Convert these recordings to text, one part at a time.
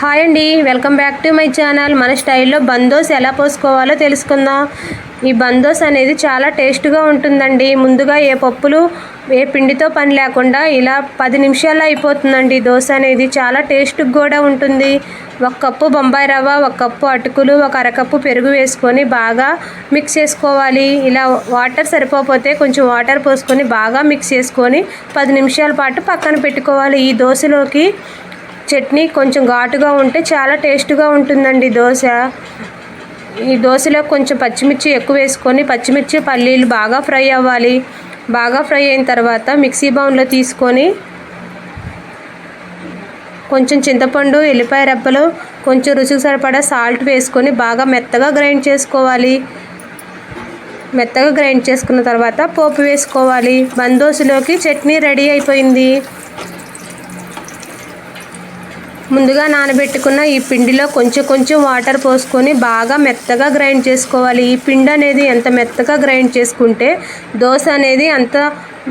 Hi అండి welcome back to my channel. మన స్టైల్లో బందోస్ ఎలా పోసుకోవాలో తెలుసుకుందాం. ఈ బందోస్ అనేది చాలా టేస్ట్గా ఉంటుందండి. ముందుగా ఏ పప్పులు ఏ పిండితో పని లేకుండా ఇలా పది నిమిషాల్లో అయిపోతుందండి. దోశ అనేది చాలా టేస్ట్కి కూడా ఉంటుంది. ఒక కప్పు బొంబాయి రవ్వ ఒక కప్పు అటుకులు ఒక అరకప్పు పెరుగు వేసుకొని బాగా మిక్స్ చేసుకోవాలి. ఇలా వాటర్ సరిపోతే కొంచెం వాటర్ పోసుకొని బాగా మిక్స్ చేసుకొని పది నిమిషాల పాటు పక్కన పెట్టుకోవాలి. ఈ దోశలోకి చట్నీ కొంచెం ఘాటుగా ఉంటే చాలా టేస్ట్గా ఉంటుందండి దోశ. ఈ దోశలో కొంచెం పచ్చిమిర్చి ఎక్కువ వేసుకొని పచ్చిమిర్చి పల్లీలు బాగా ఫ్రై అవ్వాలి. బాగా ఫ్రై అయిన తర్వాత మిక్సీ బౌన్లో తీసుకొని కొంచెం చింతపండు ఎల్లిపాయ రెబ్బలు కొంచెం రుచికి సరిపడా సాల్ట్ వేసుకొని బాగా మెత్తగా గ్రైండ్ చేసుకోవాలి. మెత్తగా గ్రైండ్ చేసుకున్న తర్వాత పోపు వేసుకోవాలి. బందోసులోకి చట్నీ రెడీ అయిపోయింది. ముందుగా నానబెట్టుకున్న ఈ పిండిలో కొంచెం కొంచెం వాటర్ పోసుకొని బాగా మెత్తగా గ్రైండ్ చేసుకోవాలి. ఈ పిండి అనేది ఎంత మెత్తగా గ్రైండ్ చేసుకుంటే దోశ అనేది అంత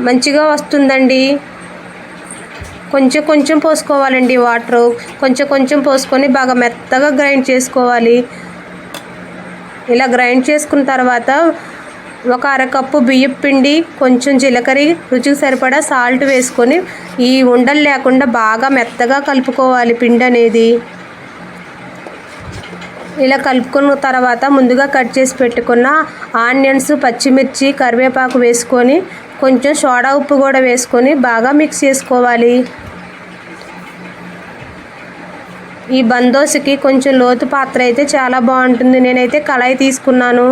మంచిగా వస్తుందండి. కొంచెం కొంచెం పోసుకోవాలండి వాటర్ కొంచెం కొంచెం పోసుకొని బాగా మెత్తగా గ్రైండ్ చేసుకోవాలి. ఇలా గ్రైండ్ చేసుకున్న తర్వాత ఒక అరకప్పు బియ్యం పిండి కొంచెం జీలకర్ర రుచికి సరిపడా సాల్ట్ వేసుకొని ఈ ఉండలు లేకుండా బాగా మెత్తగా కలుపుకోవాలి పిండి అనేది. ఇలా కలుపుకున్న తర్వాత ముందుగా కట్ చేసి పెట్టుకున్న ఆనియన్స్ పచ్చిమిర్చి కరివేపాకు వేసుకొని కొంచెం సోడా ఉప్పు కూడా వేసుకొని బాగా మిక్స్ చేసుకోవాలి. ఈ బందోసుకి కొంచెం లోతు పాత్ర అయితే చాలా బాగుంటుంది. నేనైతే కళాయి తీసుకున్నాను.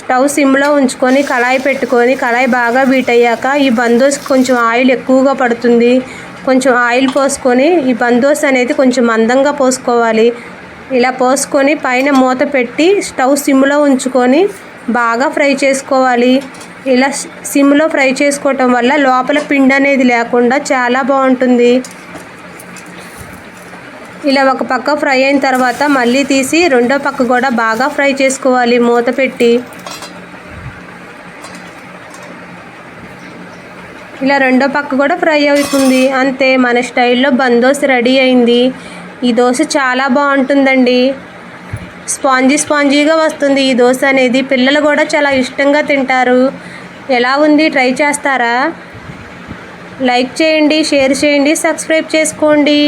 స్టవ్ సిమ్లో ఉంచుకొని కళాయి పెట్టుకొని కళాయి బాగా బీట్ అయ్యాక ఈ బందోస్ కొంచెం ఆయిల్ ఎక్కువగా పడుతుంది. కొంచెం ఆయిల్ పోసుకొని ఈ బందోస్ అనేది కొంచెం మందంగా పోసుకోవాలి. ఇలా పోసుకొని పైన మూత పెట్టి స్టవ్ సిమ్లో ఉంచుకొని బాగా ఫ్రై చేసుకోవాలి. ఇలా సిమ్లో ఫ్రై చేసుకోవటం వల్ల లోపల పిండి అనేది లేకుండా చాలా బాగుంటుంది. ఇలా ఒక పక్క ఫ్రై అయిన తర్వాత మళ్ళీ తీసి రెండో పక్క కూడా బాగా ఫ్రై చేసుకోవాలి మూత పెట్టి. ఇలా రెండో పక్క కూడా ఫ్రై అవుతుంది. అంతే మన స్టైల్లో బందోస్ రెడీ అయింది. ఈ దోశ చాలా బాగుంటుందండి. స్పాంజీ స్పాంజీగా వస్తుంది ఈ దోశ అనేది. పిల్లలు కూడా చాలా ఇష్టంగా తింటారు. ఎలా ఉంది? ట్రై చేస్తారా? లైక్ చేయండి షేర్ చేయండి సబ్స్క్రైబ్ చేసుకోండి.